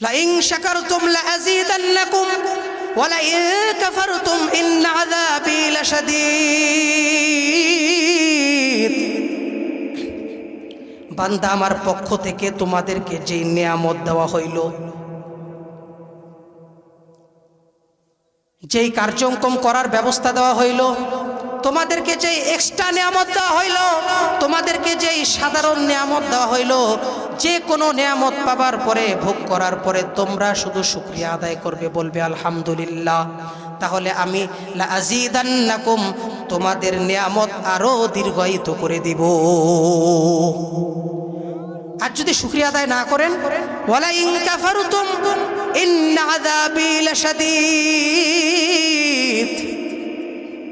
Lying শাকারতুম লাযীদান্নাকুম ওয়া line কাফারতুম in আযাবি লাশাদীদ বান্দা আমার পক্ষ থেকে তোমাদেরকে যে নিয়ামত দেওয়া হইল, যেই কার্যক্রম করার ব্যবস্থা দেওয়া হইল তোমাদেরকে যেই এক্সট্রা নিয়ামত দেওয়া হইল, তোমাদেরকে যেই সাধারণ নিয়ামত দেওয়া হইল, যে কোনো নিয়ামত পাবার পরে, ভোগ করার পরে তোমরা শুধু শুক্রিয়া আদায় করবে বলবে, আলহামদুলিল্লাহ। তাহলে আমি আজিদান্নাকুম তোমাদের নিয়ামত আরও দীর্ঘায়িত করে দিব। আর যদি শুক্রিয়া আদায় না করেন ওয়ালা ইন কাফারতুম ইন্না আযাবি লাশাদীদ।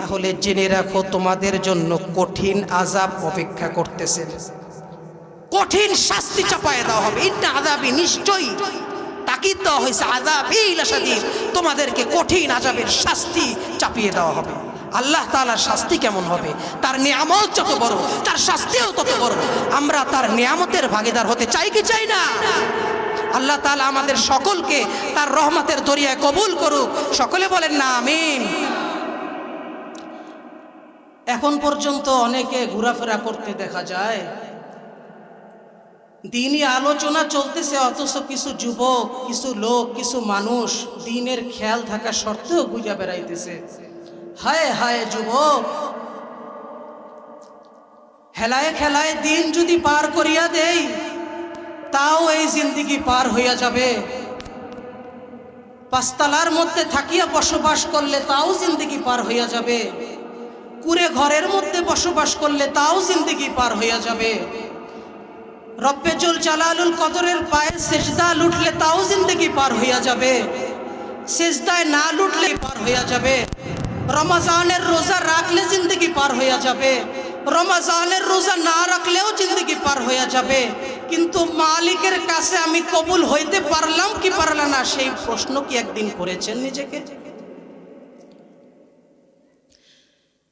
তাহলে জেনে রাখো, তোমাদের জন্য কঠিন আজাব অপেক্ষা করতেছে। কঠিন শাস্তি চাপায় দেওয়া হবে। ইন্না আযাবি নিশ্চয়ই তাকিদ দেওয়া হয়েছে। আযাবি লাশাদীদ তোমাদেরকে কঠিন আযাবের শাস্তি চাপিয়ে দেওয়া হবে। আল্লাহ তাআলার শাস্তি কেমন হবে? তার নিয়ামত যত বড়, তার শাস্তিও তত বড়। আমরা তার নিয়ামতের ভাগিদার হতে চাই কি চাই না? আল্লাহ তাআলা আমাদের সকলকে তার রহমতের দরিয়ায় কবুল করুক। সকলে বলেন না, আমিন। এখন পর্যন্ত অনেকে ঘোরাফেরা করতে দেখা যায়। দিনই আলোচনা চলতেছে, অথচ কিছু যুবক, কিছু লোক, কিছু মানুষ দিনের খেয়াল থাকা সত্ত্বেও বুঝা বেড়াইতেছে। হায় হায় যুবক! হেলায় খেলায় দিন যদি পার করিয়া দেই, তাও এই জিন্দিগি পার হইয়া যাবে। পাঁচতলার মধ্যে থাকিয়া বসবাস করলে তাও জিন্দিগি পার হইয়া যাবে। কুড়ে ঘরের মধ্যে বসবাস করলে তাও জিন্দিগি পার হইয়া যাবে। রব্বেজুল জালালুল কদরের পায়ের সেজদা লুটলে তাও জিন্দগি পার হইয়া যাবে। সেজদায় না লুটলে পার হইয়া যাবে। রমাজানের রোজা রাখলে জিন্দগি পার হইয়া যাবে। রমাজানের রোজা না রাখলেও জিন্দগি পার হইয়া যাবে। কিন্তু মালিকের কাছে আমি কবুল হইতে পারলাম কি পারলাম না, সেই প্রশ্ন কি একদিন করেছেন নিজেকে?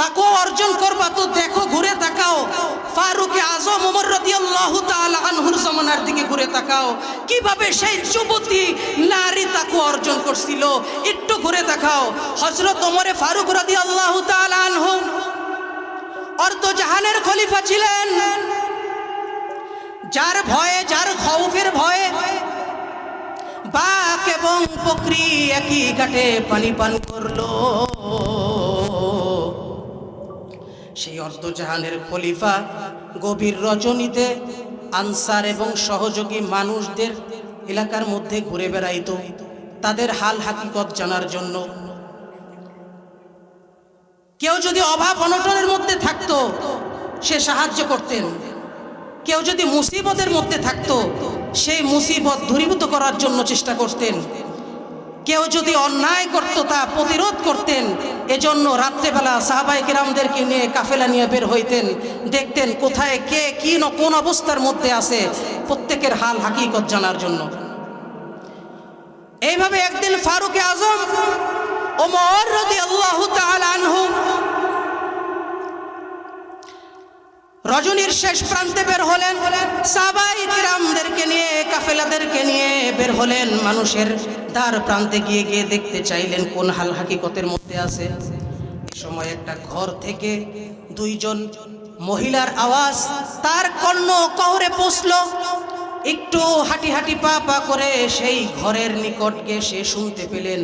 তাকো অর্জন করবা। তো দেখো, ঘুরে তাকাও। ফারুক আজম ওমর রাদিয়াল্লাহু তাআলা আনহুর জামানার দিকে ঘুরে তাকাও। কীভাবে সেই যুবতী নারী তাকে অর্জন করছিল, একটু ঘুরে তাকাও হযরত ওমরে ফারুক রাদিয়াল্লাহু তাআলা আনহু অর্ধ জাহানের খলিফা ছিলেন। যার ভয়ে, যার খৌফের ভয়ে বাঘ এবং বকরি একই ঘাটে পানি পান করল। সেই অর্ধজাহানের খলিফা গভীর রজনীতে আনসার এবং সহযোগী মানুষদের এলাকার মধ্যে ঘুরে বেড়াইত। তাদের হাল হাকিকত জানার জন্য। কেউ যদি অভাব অনটনের মধ্যে থাকতো, সে সাহায্য করতেন। কেউ যদি মুসিবতের মধ্যে থাকতো, সেই মুসিবত দূরীভূত করার জন্য চেষ্টা করতেন। কেউ যদি অন্যায় করত তা প্রতিরোধ করতেন, এজন্য রাত্রেবেলা সাহাবাই কিরামদেরকে নিয়ে কাফেলা নিয়ে বের হইতেন, দেখতেন কোথায় কে, কি ন, কোন অবস্থার মধ্যে আছে প্রত্যেকের হাল হাকিকত জানার জন্য। এইভাবে একদিন ফারুক আজম আনহু রজনীর শেষ প্রান্তে বের হলেন। সাবাই কিরামদেরকে নিয়ে, কাফেলাদেরকে নিয়ে বের হলেন মানুষের দ্বার প্রান্তে গিয়ে গিয়ে দেখতে চাইলেন কোন হাল হাকিকতের মধ্যে আছে। সময় একটা ঘর থেকে দুইজন মহিলার আওয়াজ তার কর্ণ কহরে পৌঁছল। একটু হাঁটি হাঁটি পা পা করে সেই ঘরের নিকট গিয়ে সে শুনতে পেলেন,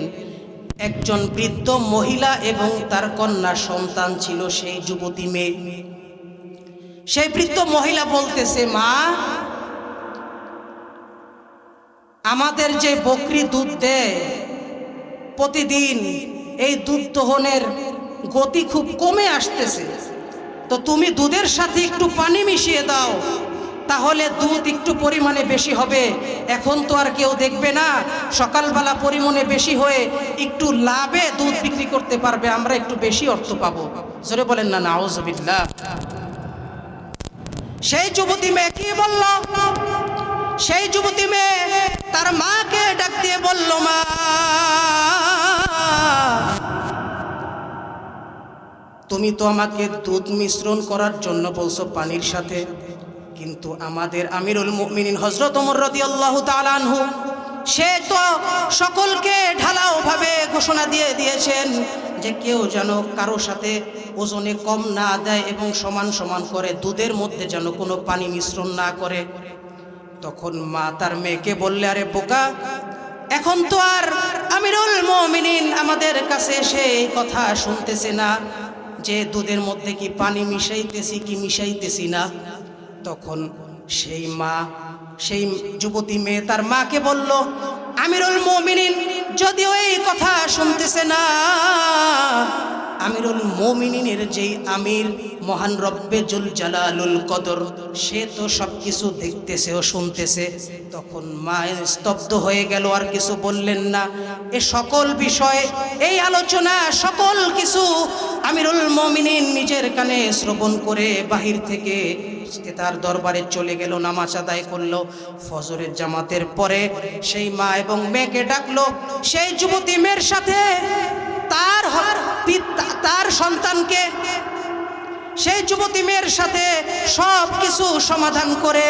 একজন বৃদ্ধ মহিলা এবং তার কন্যা সন্তান ছিল সেই যুবতী মেয়ে। সেই বৃদ্ধ মহিলা বলতেছে, মা আমাদের যে বকরি দুধ দেয় প্রতিদিন এই দুধ দহনের গতি খুব কমে আসতেছে, তো তুমি দুধের সাথে একটু পানি মিশিয়ে দাও, তাহলে দুধ একটু পরিমাণে বেশি হবে। এখন তো আর কেউ দেখবে না, সকালবেলা পরিমাণে বেশি হয়ে একটু লাভে দুধ বিক্রি করতে পারবে, আমরা একটু বেশি অর্থ পাবো। জোরে বলেন না, নাউজবিল্লাহ। সেই যুবতী মেয়ে কি সেই যুবতী মেয়ে তার মাকে ডাক দিয়ে বলল, মা, তুমি তো আমাকে দুধ মিশ্রণ করার জন্য বলছো পানির সাথে, কিন্তু আমাদের আমিরুল মুমিনিন হজরত ওমর রাদিয়াল্লাহু তাআলা আনহু, সে তো সকলকে ঢালাওভাবে ঘোষণা দিয়ে দিয়েছেন যে কেউ যেন কারও সাথে ওজনে কম না দেয় এবং সমান সমান করে দুধের মধ্যে যেন কোনো পানি মিশ্রণ না করে। তখন মা তার মেয়েকে বললে, আরে বোকা, এখন তো আর আমিরুল মমিনিন আমাদের কাছে এসে এই কথা শুনতেছে না, যে দুধের মধ্যে কি পানি মিশাইতেছি কি মিশাইতেছি না? তখন সেই মা, সেই যুবতী মেয়ে তার মাকে বলল, আমিরুল মমিনিন যদিও এই কথা শুনতেছে না, আমিরুল মোমিনিনের যেই আমির, মহান রব্বে জুল জালালুল কদর, সে তো সব কিছু দেখতেছে ও শুনতেছে। তখন মা স্তব্ধ হয়ে গেল, আর কিছু বললেন না। এ সকল বিষয়ে, এই আলোচনা, সকল কিছু আমিরুল মমিনিন নিজের কানে শ্রবণ করে বাহির থেকে সে তার দরবারে চলে গেল, নামাজ আদায় করল। ফজরের জামাতের পরে সেই মা এবং মেয়েকে ডাকলো, সেই যুবতী মেয়ের সাথে তার তার সন্তানকে সেই যুবতী মেয়ের সাথে সব কিছু সমাধান করে।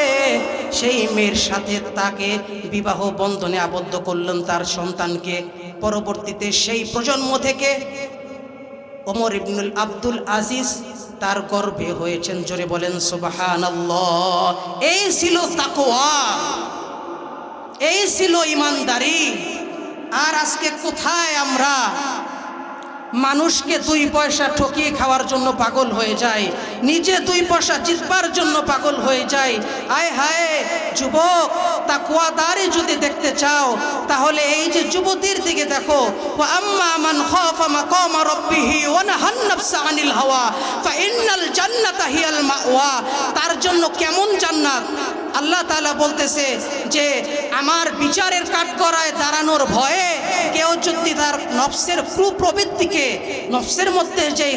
সেই মেয়ের সাথে তাকে বিবাহ বন্ধনে আবদ্ধ করলেন তার সন্তানকে। পরবর্তীতে সেই প্রজন্ম থেকে ওমর ইবনুল আব্দুল আজিজ তার গর্বে হয়েছেন। জোরে বলেন সুবাহান এই ছিল তাকোয়া এই ছিল ইমানদারি। আর আজকে কোথায় আমরা মানুষকে দুই পয়সা ঠকিয়ে খাওয়ার জন্য পাগল হয়ে যায়। নিজে দুই পয়সা জিতবার জন্য পাগল হয়ে যায়। আয় হায়, যুবক তা কুয়াদারি যদি দেখতে চাও, তাহলে এই যে যুবতীর দিকে দেখো। আম্মা মান হাওয়া হিয়াল তার জন্য কেমন জান্নাত? আল্লাহ তালা বলতেছে যে, আমার বিচারের কাঠগড়ায় দাঁড়ানোর ভয়ে কেউ যদি তার নফসের কুপ্রবৃত্তিকে, নফসের মধ্যে যেই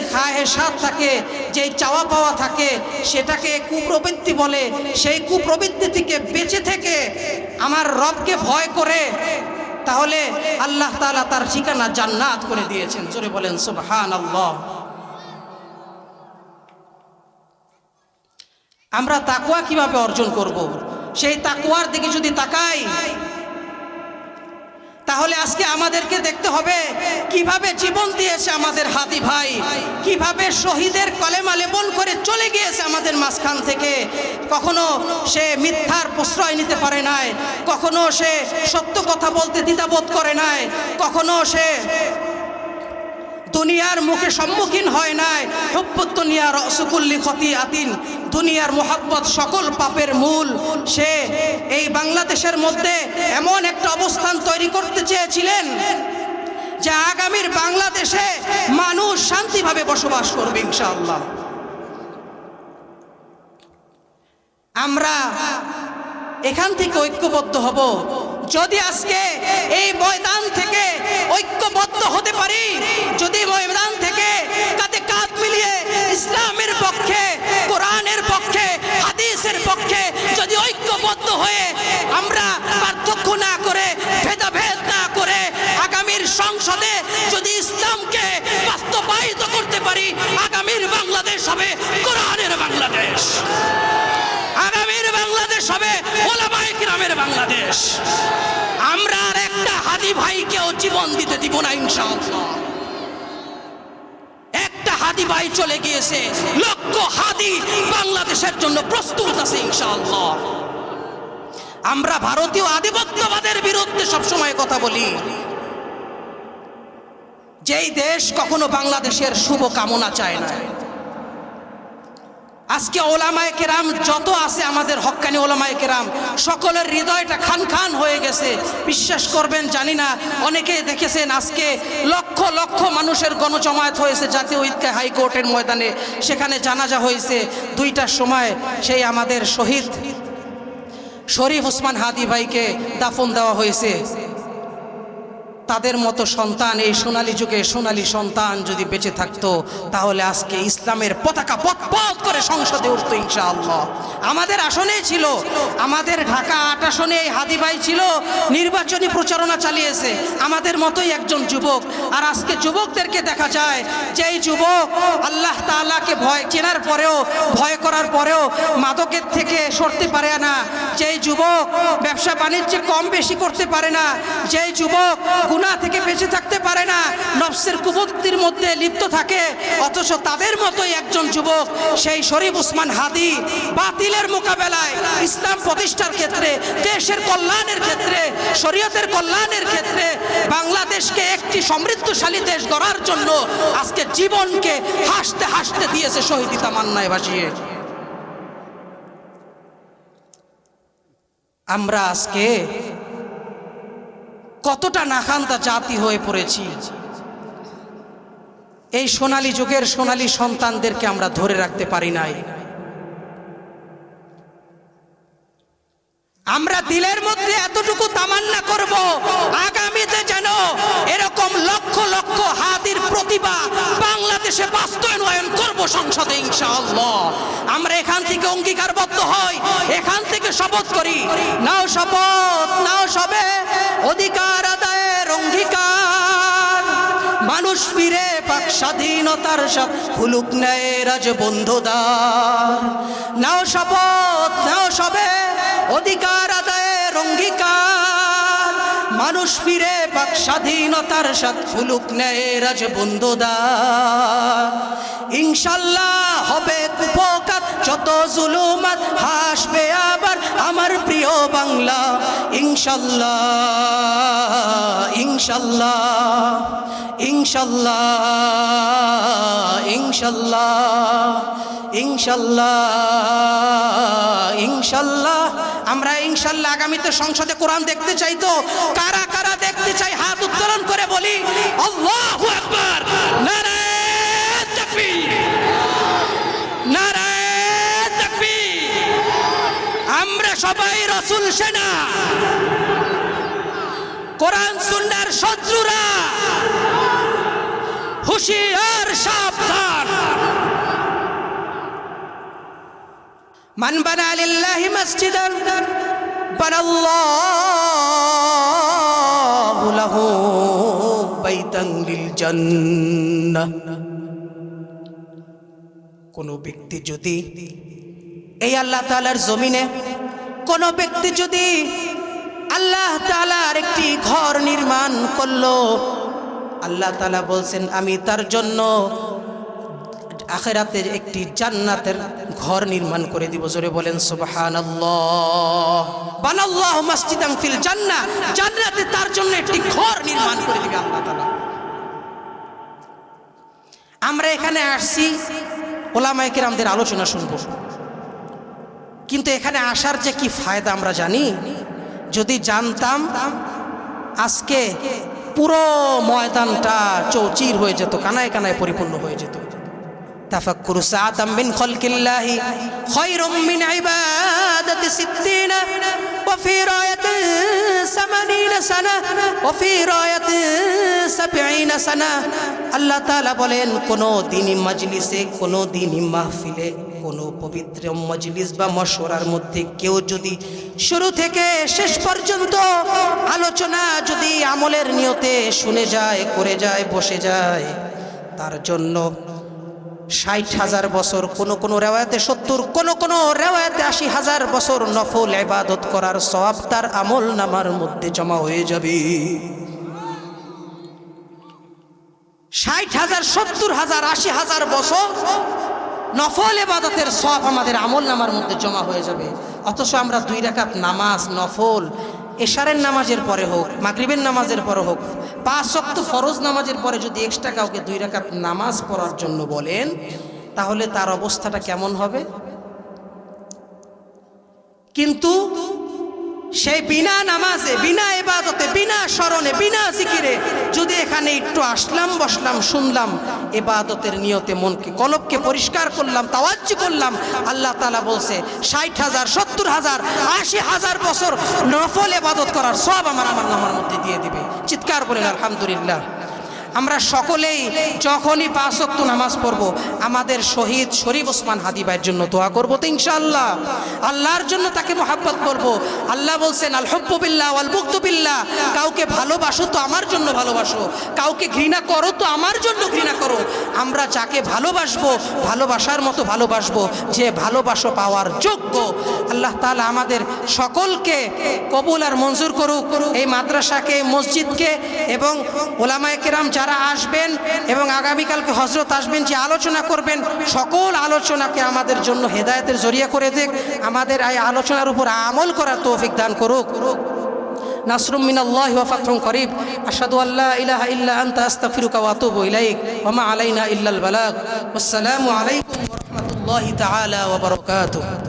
স্বাদ থাকে, যেই চাওয়া পাওয়া থাকে, সেটাকে কুপ্রবৃত্তি বলে, সেই কুপ্রবৃত্তি থেকে বেঁচে থেকে আমার রবকে ভয় করে, তাহলে আল্লাহ তাআলা তার ঠিকানা জান্নাত করে দিয়েছেন। জোরে বলেন সুবহান আল্লাহ আমরা তাকুয়া কীভাবে অর্জন করব। সেই তাকুয়ার দিকে যদি তাকাই, তাহলে আজকে আমাদেরকে দেখতে হবে কীভাবে জীবন দিয়েছে আমাদের হাতি ভাই, কীভাবে শহীদের কলেমা লেপন করে চলে গিয়েছে আমাদের মাঝখান থেকে কখনো সে মিথ্যার প্রশ্রয় নিতে পারে নাই, কখনো সে সত্য কথা বলতে দ্বিধাবোধ করে নাই, কখনো সে দুনিয়ার মুখে সম্মুখীন হয় নাই। হুব্বত দুনিয়ার অসুকুল্লি ক্ষতি আতিন দুনিয়ার মোহাব্বত সকল পাপের মূল। সে এই বাংলাদেশের মধ্যে এমন একটা অবস্থান তৈরি করতে চেয়েছিলেন যে আগামীর বাংলাদেশে মানুষ শান্তিভাবে বসবাস করবে ইনশাআল্লাহ। আমরা এখান থেকে ঐক্যবদ্ধ হব। যদি আজকে এই ময়দান থেকে ঐক্যবদ্ধ হতে পারি, যদি ময়দান থেকে কাঁধে কাঁধ মিলিয়ে ইসলামের পক্ষে, কোরআনের পক্ষে, হাদিসের পক্ষে যদি ঐক্যবদ্ধ হয়ে আমরা পার্থক্য না করে, ভেদাভেদ না করে আগামীর সংসদে যদি ইসলামকে বাস্তবায়িত করতে পারি, আগামীর বাংলাদেশ হবে কোরআনের বাংলাদেশ আগামীর বাংলাদেশ হবে কিরামের বাংলাদেশ। আমরা আর একটা হাদি ভাইকেও জীবন দিতে দিব না ইনশাআল্লাহ। একটা হাদি ভাই চলে গিয়েছে, লক্ষ হাদি বাংলাদেশের জন্য প্রস্তুত আছে ইনশাআল্লাহ। আমরা ভারতীয় আধিপত্যবাদের বিরুদ্ধে সবসময় কথা বলি। যেই দেশ কখনো বাংলাদেশের শুভ কামনা চায় না। আজকে ওলামায় কেরাম যত আছে আমাদের হক্কানি ওলামায় কেরাম, সকলের হৃদয়টা খান খান হয়ে গেছে। বিশ্বাস করবেন, জানি না অনেকে দেখেছেন আজকে লক্ষ লক্ষ মানুষের গণজমায়েত হয়েছে জাতীয় ঈদগাহ হাইকোর্টের ময়দানে। সেখানে জানাজা হয়েছে দুইটার সময় সেই আমাদের শহীদ শরীফ ওসমান হাদি ভাইকে দাফন দেওয়া হয়েছে। তাদের মতো সন্তান, এই সোনালী যুগে সোনালী সন্তান যদি বেঁচে থাকতো, তাহলে আজকে ইসলামের পতাকা পথ পথ করে সংসদে উঠতো ইনশাআল্লাহ। আমাদের আসনেই ছিল, আমাদের ঢাকা আট আসনে এই হাদিভাই ছিল, নির্বাচনী প্রচারণা চালিয়েছে, আমাদের মতোই একজন যুবক। আর আজকে যুবকদেরকে দেখা যায় যে এই যুবক আল্লাহ তাআলাকে ভয়, চেনার পরেও, ভয় করার পরেও মাদকের থেকে সরতে পারে না। যেই যুবক ব্যবসা বাণিজ্যে কম বেশি করতে পারে না, যেই যুবক গুনাহ থেকে বেঁচে থাকতে পারে না। নফসের কুবুক্তির মধ্যে লিপ্ত থাকে। অথচ তাদের মতোই একজন যুবক, সেই শরীফ উসমান হাদি, বাতিলের মোকাবেলায় ইসলাম প্রতিষ্ঠার ক্ষেত্রে, দেশের কল্যাণের ক্ষেত্রে, শরীয়তের কল্যাণের ক্ষেত্রে, বাংলাদেশকে একটি সমৃদ্ধশালী দেশ গড়ার জন্য আজকে জীবনকে হাসতে হাসতে দিয়েছে শহীদিতা মান্নায় ভাসিয়ে আমরা আজকে কতটা নাখান্তা জাতি হয়ে পড়েছি। এই সোনালী যুগের সোনালী সন্তানদেরকে আমরা ধরে রাখতে পারি নাই। আমরা দিলের মধ্যে এতটুকু তামান্না করব, আগামীতে যেন এরকম লক্ষ লক্ষ হাতির প্রতিভা বাংলাদেশে বাস্তবায়ন করব সংসদে, ইনশাআল্লাহ। আমরা এখান থেকে অঙ্গীকারবদ্ধ হই, এখান থেকে শপথ করি। নাও শপথ, নাও মানুষ ফিরে পাক স্বাধীনতার সব ফুলুক নেয় রাজ বন্ধুদার। নাও শপথ, নাও সবে, অধিকার আদায় অঙ্গীকার। মানুষ ফিরে পাক স্বাধীনতার সাথ ফুলুক নেয় রাজ বন্ধুদার ইনশাল্লাহ হবে কুপকাত, যত জুলুমাত হাসবে আবার আমার প্রিয় বাংলা। ইনশাল্লাহ ইনশাল্লাহ ইনশাল্লাহ ইনশাল্লাহ ইনশাল্লাহ ইনশাল্লাহ। আমরা ইনশাল্লাহ আগামীতে সংসদে কোরআন দেখতে চাই তো। কারা কারা দেখতে চাই হাত উত্তোলন করে বলি। আল্লাহু আকবার। আমরা সবাই রসুল সেনা। কোরআন সুন্নার শত্রুরা। হুশিয়ার মান বানা লিল্লাহি মসজিদান, বানাল্লাহু লাহু বাইতান লিল জান্নাহ। কোনো ব্যক্তি যদি এই আল্লাহ তাআলার জমিনে, কোনো ব্যক্তি যদি আল্লাহ তালার একটি ঘর নির্মাণ করল, আল্লাহ তালা বলছেন, আমি তার জন্য আখেরাতের একটি জান্নাতের ঘর নির্মাণ করে দিব। জোরে বলেন জান্নাতে তার জন্য একটি ঘর নির্মাণ করে দিবে আল্লাহ আমরা এখানে আসছি, ওলামায়ে কিরামদের আলোচনা শুনব। কিন্তু এখানে আসার যে কি ফায়দা আমরা জানি, যদি জানতাম আজকে পুরো ময়দানটা চৌচির হয়ে যেত, কানায় কানায় পরিপূর্ণ হয়ে যেত। تفكر ساعة من خلق الله خير من عبادة ستين وفي راية ثمانين سنة وفي راية سبعين سنة আল্লাহ তাআলা বলেন কোন দিনই মজলিসে কোন দিনই মাহফিলে কোনো পবিত্র মজলিস বা মশওয়ারার মধ্যে কেউ যদি শুরু থেকে শেষ পর্যন্ত আলোচনা যদি আমলের নিয়তে শুনে যায় করে যায় বসে যায় তার জন্য ষাট হাজার বছর কোন কোন রেওয়ায়তে সত্তর, কোন কোন রেওয়ায়তে আশি হাজার বছর নফল এবাদত করার সওয়াব তার আমল নামার মধ্যে জমা হয়ে যাবে। ষাট হাজার, সত্তর হাজার, আশি হাজার বছর নফল এবাদতের সব আমাদের আমল নামার মধ্যে জমা হয়ে যাবে। অথচ আমরা দুই রাকাত নামাজ, নফল, এশারের নামাজের পরে হোক, মাগরিবের নামাজের পরে হোক পাঁচ অক্ত ফরজ নামাজের পরে যদি এক্সট্রা কাউকে দুই রাকাত নামাজ পড়ার জন্য বলেন, তাহলে তার অবস্থাটা কেমন হবে? কিন্তু সেই বিনা নামাজে, বিনা এবাদতে বিনা স্মরণে, বিনা জিকিরে যদি এখানে একটু আসলাম, বসলাম, শুনলাম এবাদতের নিয়তে মনকে, কলবকে পরিষ্কার করলাম, তাওয়াজ্জি করলাম, আল্লাহ তালা বলছে, ষাট হাজার, সত্তর হাজার, আশি হাজার বছর নফল এবাদত করার সব আমার আমার নামার মধ্যে দিয়ে দিবে। চিৎকার বলেন, আলহামদুলিল্লাহ। আমরা সকলেই যখনই পাঁচক্ত নামাজ পড়ব, আমাদের শহীদ শরীফ ওসমান হাদি ভাইয়ের জন্য দোয়া করব তো ইনশাআল্লাহ। আল্লাহর জন্য তাকে মোহাব্বত করব। আল্লাহ বলছেন, আল হব্ববিল্লাহ আল বুকতুবিল্লাহ কাউকে ভালোবাসো তো আমার জন্য ভালোবাসো। কাউকে ঘৃণা করো তো আমার জন্য ঘৃণা করো। আমরা যাকে ভালোবাসবো, ভালোবাসার মতো ভালোবাসবো, যে ভালোবাসো পাওয়ার যোগ্য। আল্লাহ তাআলা আমাদের সকলকে কবুল আর মঞ্জুর করুক। এই মাদ্রাসাকে, মসজিদকে এবং ওলামায়ে কেরাম যারা আসবেন এবং আগামীকালকে হজরত আসবেন, যে আলোচনা করবেন, সকল আলোচনাকে আমাদের জন্য হেদায়তের জরিয়া করে দেখ। আমাদের এই আলোচনার উপর আমল করার তৌফিক দান করুক। নাসরুম মিনাল্লাহি ওয়া ফাতহুন করিব। আশহাদু আল্লা ইলাহা ইল্লা আনতা, আস্তাগফিরুকা ওয়া আতুবু ইলাইক। ওয়া মা আলাইনা ইল্লাল বালাগ। ওয়াসসালামু আলাইকুম ওয়া রাহমাতুল্লাহি তাআলা ওয়া বারাকাতুহু।